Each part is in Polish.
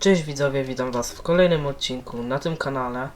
Cześć widzowie, witam was w kolejnym odcinku na tym kanale.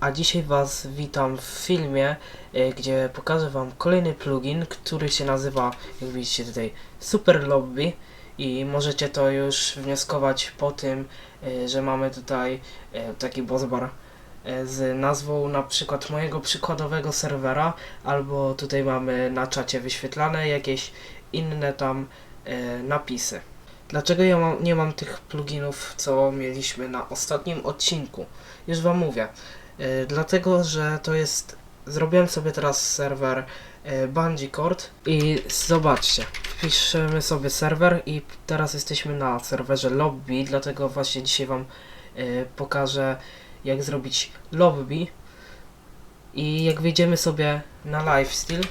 A dzisiaj was witam w filmie, e, gdzie pokażę wam kolejny plugin, który się nazywa, jak widzicie tutaj, Super Lobby. I możecie to już wnioskować po tym, e, że mamy tutaj e, taki bossbar e, z nazwą na przykład mojego przykładowego serwera, albo tutaj mamy na czacie wyświetlane jakieś inne tam napisy. Dlaczego ja mam, nie mam tych pluginów, co mieliśmy na ostatnim odcinku? Już Wam mówię. E, dlatego, że to jest. Zrobiłem sobie teraz serwer e, Bungeecord i zobaczcie. Wpiszemy sobie serwer i teraz jesteśmy na serwerze lobby, dlatego właśnie dzisiaj Wam e, pokażę, jak zrobić lobby. I jak wejdziemy sobie na lifestyle,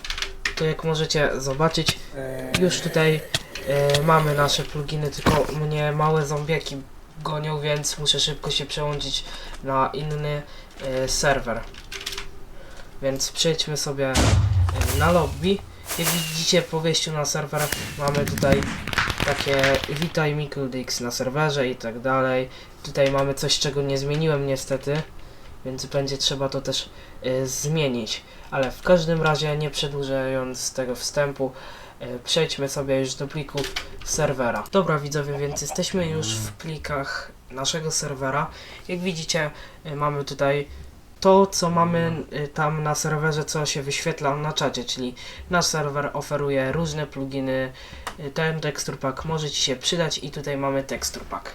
to jak możecie zobaczyć, już tutaj e, mamy nasze pluginy, tylko mnie małe zombiaki gonią, więc muszę szybko się przełączyć na inny e, serwer. Więc przejdźmy sobie e, na lobby. Jak widzicie po wejściu na serwer mamy tutaj takie witaj Mikuldix na serwerze i tak dalej. Tutaj mamy coś czego nie zmieniłem niestety, więc będzie trzeba to też e, zmienić. Ale w każdym razie nie przedłużając tego wstępu, Przejdźmy sobie już do plików serwera. Dobra widzowie, więc jesteśmy już w plikach naszego serwera. Jak widzicie, e, mamy tutaj to, co mamy e, tam na serwerze, co się wyświetla na czacie, czyli nasz serwer oferuje różne pluginy. E, Ten texture pack może Ci się przydać i tutaj mamy texture pack.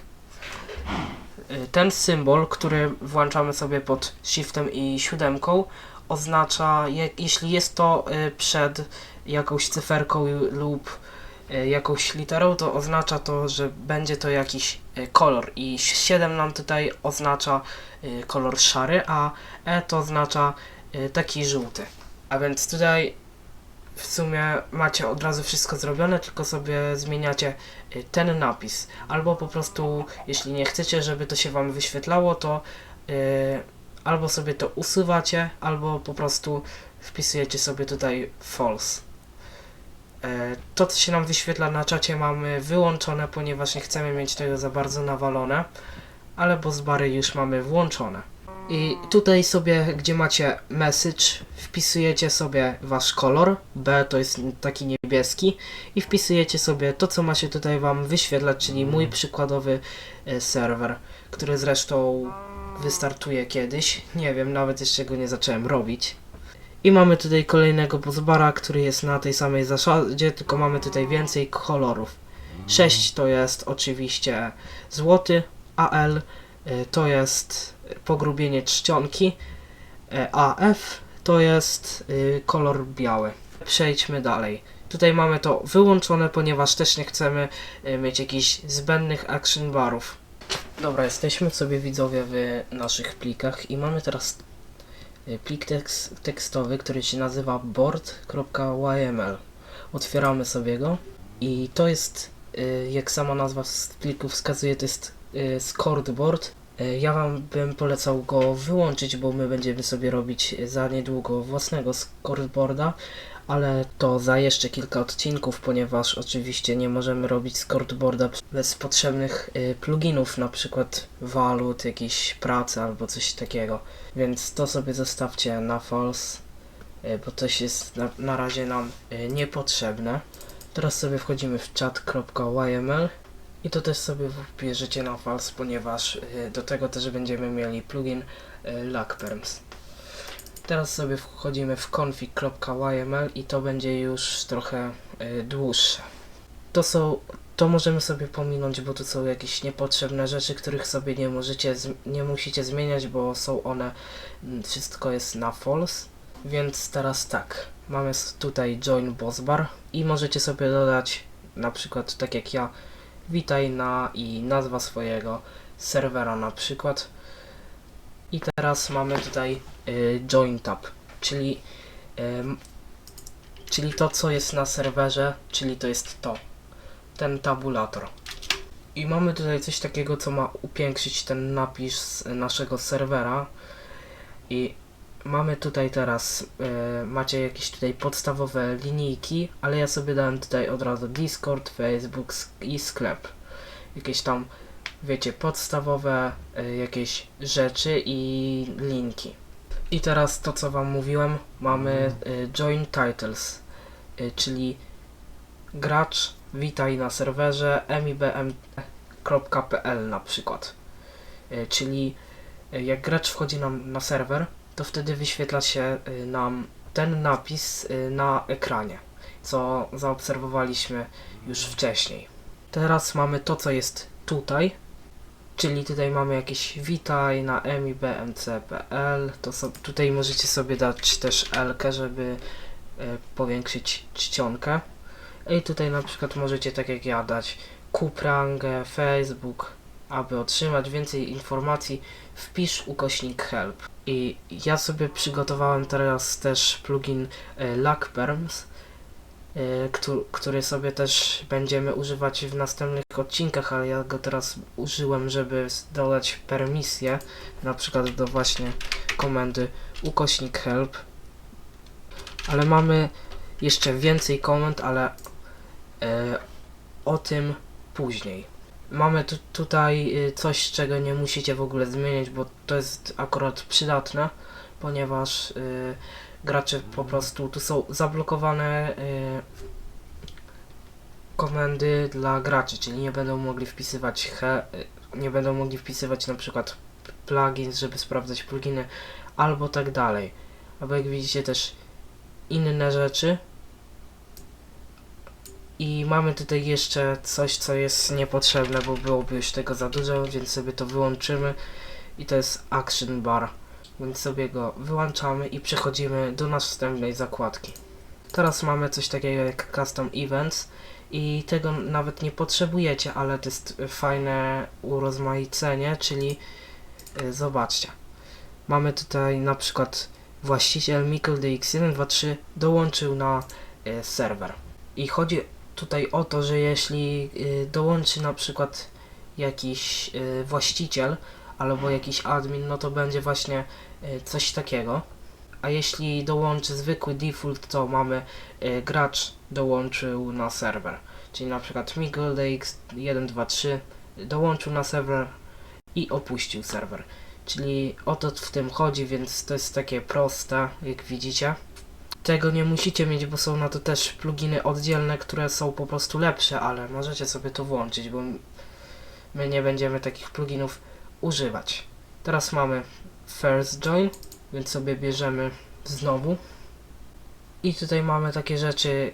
E, Ten symbol, który włączamy sobie pod shiftem i siódemką, oznacza, je, jeśli jest to e, przed jakąś cyferką lub e, jakąś literą, to oznacza to, że będzie to jakiś e, kolor i 7 nam tutaj oznacza kolor szary, a E to oznacza taki żółty. A więc tutaj w sumie macie od razu wszystko zrobione, tylko sobie zmieniacie ten napis. Albo po prostu, jeśli nie chcecie, żeby to się Wam wyświetlało, to albo sobie to usuwacie, albo po prostu wpisujecie sobie tutaj false. E, To, co się nam wyświetla na czacie, mamy wyłączone, ponieważ nie chcemy mieć tego za bardzo nawalone, ale bossbary już mamy włączone. I tutaj sobie, gdzie macie message, wpisujecie sobie wasz kolor, B to jest taki niebieski, i wpisujecie sobie to, co ma się tutaj wam wyświetlać, czyli mój przykładowy e, serwer, który zresztą wystartuje kiedyś. Nie wiem, nawet jeszcze go nie zacząłem robić. I mamy tutaj kolejnego bossbara, który jest na tej samej zasadzie, tylko mamy tutaj więcej kolorów. 6 to jest oczywiście złoty, AL y, to jest pogrubienie czcionki, y, AF to jest y, kolor biały. Przejdźmy dalej. Tutaj mamy to wyłączone, ponieważ też nie chcemy mieć jakichś zbędnych action barów. Dobra, jesteśmy sobie widzowie w naszych plikach i mamy teraz y, plik tekst, tekstowy, który się nazywa board.yml. Otwieramy sobie go i to jest, y, jak sama nazwa z pliku wskazuje, to jest y, scoreboard. Y, Ja Wam bym polecał go wyłączyć, bo my będziemy sobie robić za niedługo własnego scoreboarda, ale to za jeszcze kilka odcinków, ponieważ oczywiście nie możemy robić scoreboarda bez potrzebnych y, pluginów, na przykład walut, jakiejś pracy albo coś takiego. Więc to sobie zostawcie na false, bo to jest na, na razie nam y, niepotrzebne. Teraz sobie wchodzimy w chat.yml i to też sobie wbierzecie na false, ponieważ y, do tego też będziemy mieli plugin y, Lackperms. Teraz sobie wchodzimy w config.yml i to będzie już trochę y, dłuższe. To są, to możemy sobie pominąć, bo to są jakieś niepotrzebne rzeczy, których sobie nie możecie, nie musicie zmieniać, bo są one, mm, wszystko jest na false. Więc teraz tak, mamy tutaj join bossbar i możecie sobie dodać na przykład tak jak ja, witaj na i nazwa swojego serwera na przykład. I teraz mamy tutaj y, join tab, czyli ym, czyli to co jest na serwerze, czyli to jest to, ten tabulator. I mamy tutaj coś takiego, co ma upiększyć ten napis naszego serwera. I mamy tutaj teraz, y, macie jakieś tutaj podstawowe linijki, ale ja sobie dałem tutaj od razu Discord, Facebook i sklep. Jakieś tam wiecie, podstawowe y, jakieś rzeczy i linki. I teraz to, co Wam mówiłem, mamy y, join titles, y, czyli gracz witaj na serwerze mibm.pl na przykład. Y, Czyli jak gracz wchodzi nam na serwer, to wtedy wyświetla się y, nam ten napis y, na ekranie, co zaobserwowaliśmy już wcześniej. Teraz mamy to, co jest tutaj, czyli tutaj mamy jakieś witaj na mibmc.pl, to so, tutaj możecie sobie dać też L, żeby y, powiększyć czcionkę. I tutaj na przykład możecie tak jak ja dać Kuprangę, Facebook, aby otrzymać więcej informacji wpisz ukośnik help. I ja sobie przygotowałem teraz też plugin e, Lackperms, e, któ- który sobie też będziemy używać w następnych odcinkach, ale ja go teraz użyłem, żeby dodać permisję, na przykład do właśnie komendy ukośnik help. Ale mamy jeszcze więcej komend, ale e, o tym później. Mamy tu, tutaj y, coś, czego nie musicie w ogóle zmieniać, bo to jest akurat przydatne, ponieważ y, gracze po prostu tu są zablokowane y, komendy dla graczy, czyli nie będą mogli wpisywać he, y, nie będą mogli wpisywać na przykład plugins, żeby sprawdzać pluginy albo tak dalej. Albo jak widzicie też inne rzeczy, i mamy tutaj jeszcze coś, co jest niepotrzebne, bo byłoby już tego za dużo, więc sobie to wyłączymy. I to jest Action Bar. Więc sobie go wyłączamy i przechodzimy do następnej zakładki. Teraz mamy coś takiego jak Custom Events i tego nawet nie potrzebujecie, ale to jest fajne urozmaicenie, czyli y, zobaczcie. Mamy tutaj na przykład właściciel Mikkel DX123 dołączył na y, serwer. I chodzi tutaj o to, że jeśli y, dołączy na przykład jakiś y, właściciel albo jakiś admin, no to będzie właśnie y, coś takiego. A jeśli dołączy zwykły default, to mamy gracz dołączył na serwer. Czyli na przykład Miguel DX123 dołączył na serwer i opuścił serwer. Czyli o to w tym chodzi, więc to jest takie proste, jak widzicie. Tego nie musicie mieć, bo są na to też pluginy oddzielne, które są po prostu lepsze, ale możecie sobie to włączyć, bo my nie będziemy takich pluginów używać. Teraz mamy first join, więc sobie bierzemy znowu. I tutaj mamy takie rzeczy,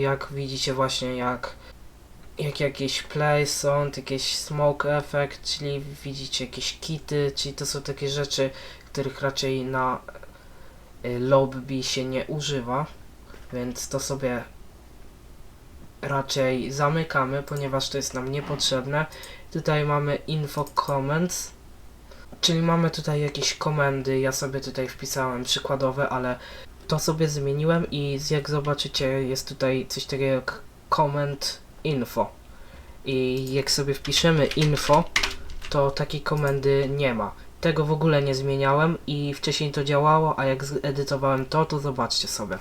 jak widzicie właśnie jak jak jakieś play sound, jakieś smoke effect, czyli widzicie jakieś kity, czyli to są takie rzeczy, których raczej na lobby się nie używa, więc to sobie raczej zamykamy, ponieważ to jest nam niepotrzebne. Tutaj mamy info comments, czyli mamy tutaj jakieś komendy, ja sobie tutaj wpisałem przykładowe, ale to sobie zmieniłem i jak zobaczycie jest tutaj coś takiego jak comment info i jak sobie wpiszemy info, to takiej komendy nie ma. Tego w ogóle nie zmieniałem i wcześniej to działało, a jak zedytowałem to, to zobaczcie sobie.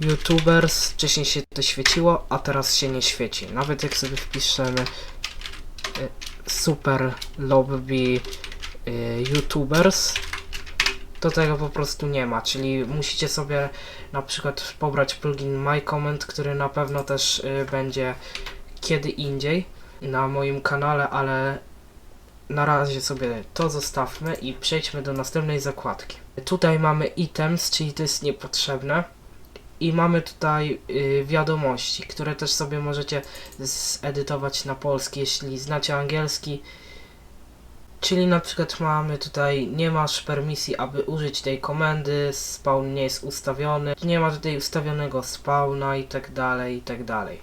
YouTubers, wcześniej się to świeciło, a teraz się nie świeci. Nawet jak sobie wpiszemy y, super lobby y, YouTubers, to tego po prostu nie ma, czyli musicie sobie na przykład pobrać plugin My Comment, który na pewno też y, będzie kiedy indziej na moim kanale, ale na razie sobie to zostawmy i przejdźmy do następnej zakładki. Tutaj mamy items, czyli to jest niepotrzebne. I mamy tutaj y, wiadomości, które też sobie możecie zedytować na polski, jeśli znacie angielski. Czyli na przykład mamy tutaj, nie masz permisji, aby użyć tej komendy, spawn nie jest ustawiony, nie ma tutaj ustawionego spawna i tak dalej, i tak dalej.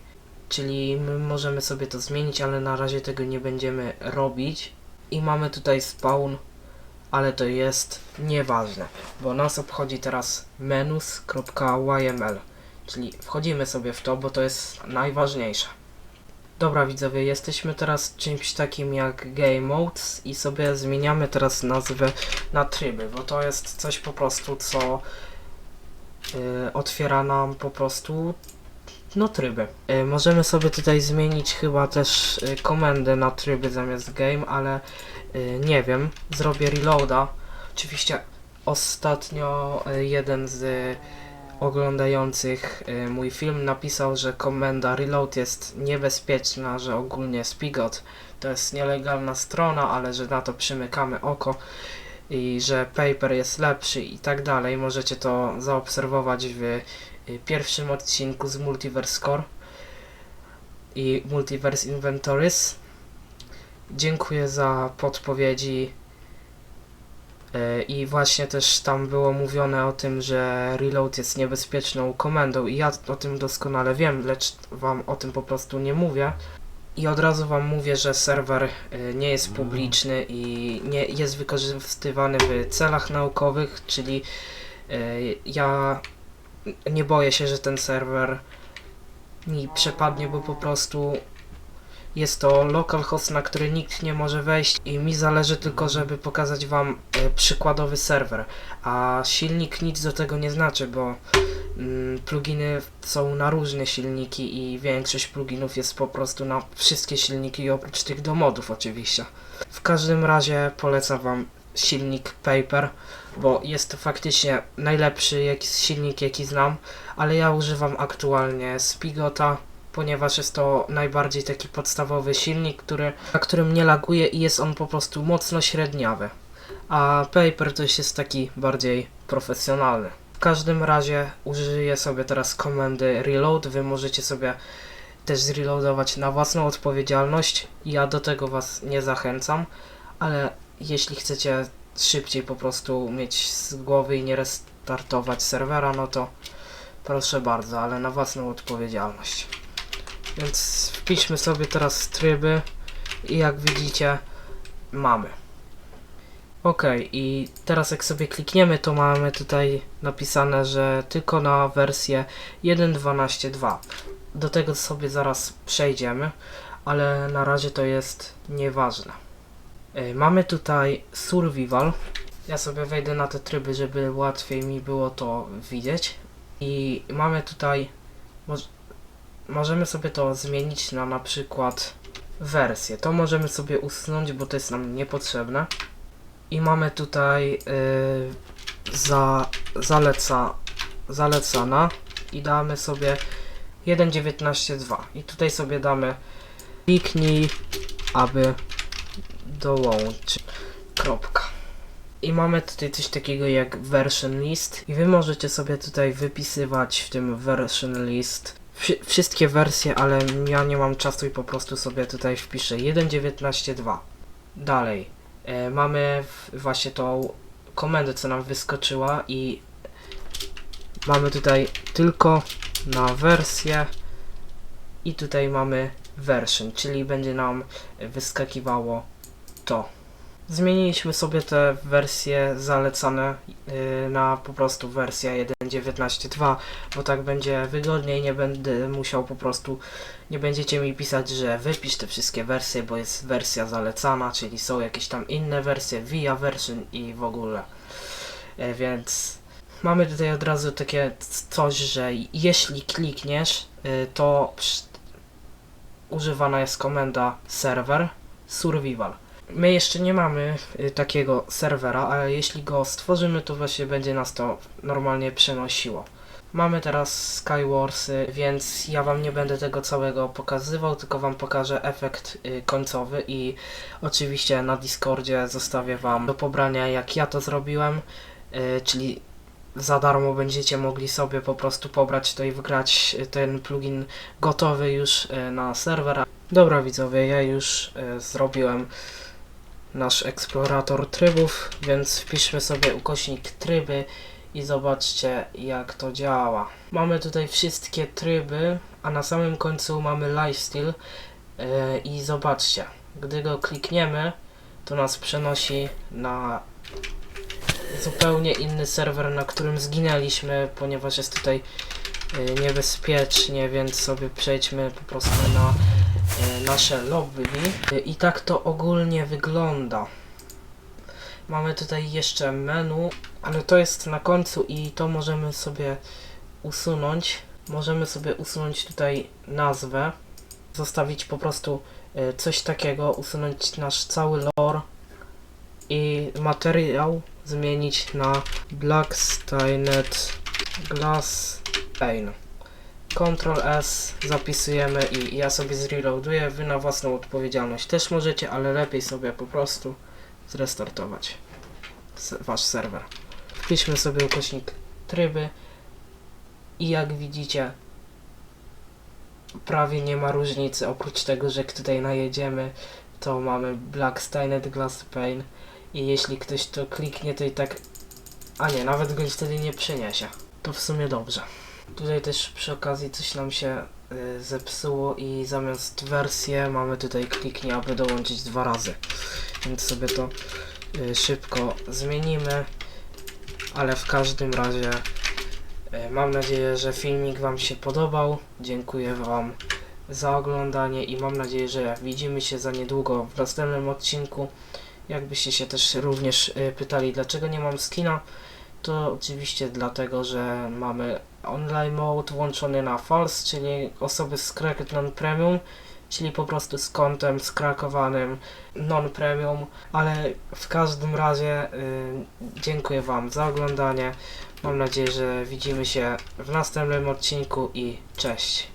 Czyli my możemy sobie to zmienić, ale na razie tego nie będziemy robić. I mamy tutaj spawn, ale to jest nieważne, bo nas obchodzi teraz menus.yml. Czyli wchodzimy sobie w to, bo to jest najważniejsze. Dobra widzowie, jesteśmy teraz czymś takim jak Game Modes i sobie zmieniamy teraz nazwę na tryby, bo to jest coś po prostu, co y, otwiera nam po prostu no tryby. E, możemy sobie tutaj zmienić chyba też e, komendę na tryby zamiast game, ale e, nie wiem. Zrobię reloada. Oczywiście ostatnio jeden z oglądających mój film napisał, że komenda reload jest niebezpieczna, że ogólnie Spigot to jest nielegalna strona, ale że na to przymykamy oko i że paper jest lepszy i tak dalej. Możecie to zaobserwować w y, pierwszym odcinku z Multiverse Core i Multiverse Inventories. Dziękuję za podpowiedzi. Y, I właśnie też tam było mówione o tym, że reload jest niebezpieczną komendą i ja o tym doskonale wiem, lecz wam o tym po prostu nie mówię. I od razu wam mówię, że serwer y, nie jest publiczny i nie jest wykorzystywany w celach naukowych, czyli y, ja nie boję się, że ten serwer mi przepadnie, bo po prostu jest to local host, na który nikt nie może wejść i mi zależy tylko, żeby pokazać wam y, przykładowy serwer, a silnik nic do tego nie znaczy, bo mm, pluginy są na różne silniki i większość pluginów jest po prostu na wszystkie silniki oprócz tych do modów oczywiście. W każdym razie polecam wam silnik Paper, bo jest to faktycznie najlepszy silnik jaki znam, ale ja używam aktualnie Spigota, ponieważ jest to najbardziej taki podstawowy silnik, który, na którym nie laguje i jest on po prostu mocno średniawy. A Paper to jest taki bardziej profesjonalny. W każdym razie użyję sobie teraz komendy reload. Wy możecie sobie też zreloadować na własną odpowiedzialność. Ja do tego was nie zachęcam, ale jeśli chcecie szybciej po prostu mieć z głowy i nie restartować serwera, no to proszę bardzo, ale na własną odpowiedzialność. Więc wpiszmy sobie teraz tryby i jak widzicie mamy. Ok, i teraz jak sobie klikniemy, to mamy tutaj napisane, że tylko na wersję 1.12.2. Do tego sobie zaraz przejdziemy, ale na razie to jest nieważne. Y, Mamy tutaj survival. Ja sobie wejdę na te tryby, żeby łatwiej mi było to widzieć. I mamy tutaj, moż, możemy sobie to zmienić na na przykład wersję. To możemy sobie usunąć, bo to jest nam niepotrzebne. I mamy tutaj y, za, zaleca, zalecana i damy sobie 1.19.2 i tutaj sobie damy kliknij, aby dołączyć. Kropka. I mamy tutaj coś takiego jak version list i wy możecie sobie tutaj wypisywać w tym version list wszy- wszystkie wersje, ale ja nie mam czasu i po prostu sobie tutaj wpiszę 1.19.2. Dalej e, mamy właśnie tą komendę, co nam wyskoczyła i mamy tutaj tylko na wersję i tutaj mamy version, czyli będzie nam wyskakiwało to. Zmieniliśmy sobie te wersje zalecane yy, na po prostu wersję 1.19.2, bo tak będzie wygodniej, nie będę musiał po prostu, nie będziecie mi pisać, że wypisz te wszystkie wersje, bo jest wersja zalecana, czyli są jakieś tam inne wersje, via version i w ogóle. Yy, więc mamy tutaj od razu takie coś, że jeśli klikniesz, yy, to używana jest komenda server survival. My jeszcze nie mamy y, takiego serwera, ale jeśli go stworzymy, to właśnie będzie nas to normalnie przenosiło. Mamy teraz Skywarsy, więc ja wam nie będę tego całego pokazywał, tylko wam pokażę efekt y, końcowy i oczywiście na Discordzie zostawię wam do pobrania jak ja to zrobiłem, y, czyli za darmo będziecie mogli sobie po prostu pobrać to i wgrać ten plugin gotowy już na serwer. Dobra widzowie, ja już zrobiłem nasz eksplorator trybów, więc wpiszmy sobie ukośnik tryby i zobaczcie jak to działa. Mamy tutaj wszystkie tryby, a na samym końcu mamy lifestyle yy, i zobaczcie, gdy go klikniemy, to nas przenosi na zupełnie inny serwer, na którym zginęliśmy, ponieważ jest tutaj yy, niebezpiecznie, więc sobie przejdźmy po prostu na e, nasze lobby E, i tak to ogólnie wygląda. Mamy tutaj jeszcze menu, ale to jest na końcu i to możemy sobie usunąć. możemy sobie usunąć tutaj nazwę, zostawić po prostu e, coś takiego, usunąć nasz cały lore i materiał zmienić na Black Stainet Glass Pane. Ctrl S zapisujemy i ja sobie zreloaduję, wy na własną odpowiedzialność też możecie, ale lepiej sobie po prostu zrestartować wasz serwer. Wpiszmy sobie ukośnik tryby i jak widzicie prawie nie ma różnicy oprócz tego, że tutaj najedziemy to mamy Black Stained Glass Pane i jeśli ktoś to kliknie to i tak a nie, nawet go wtedy nie przyniesie. To w sumie dobrze. Tutaj też przy okazji coś nam się y, zepsuło i zamiast wersję mamy tutaj kliknij, aby dołączyć dwa razy. Więc sobie to y, szybko zmienimy. Ale w każdym razie y, mam nadzieję, że filmik Wam się podobał. Dziękuję Wam za oglądanie i mam nadzieję, że widzimy się za niedługo w następnym odcinku. Jakbyście się też również y, pytali, dlaczego nie mam skina, to oczywiście dlatego, że mamy online mode włączony na false, czyli osoby z cracked non-premium, czyli po prostu z kontem skrakowanym non-premium, ale w każdym razie y, dziękuję Wam za oglądanie. Mam nadzieję, że widzimy się w następnym odcinku i cześć.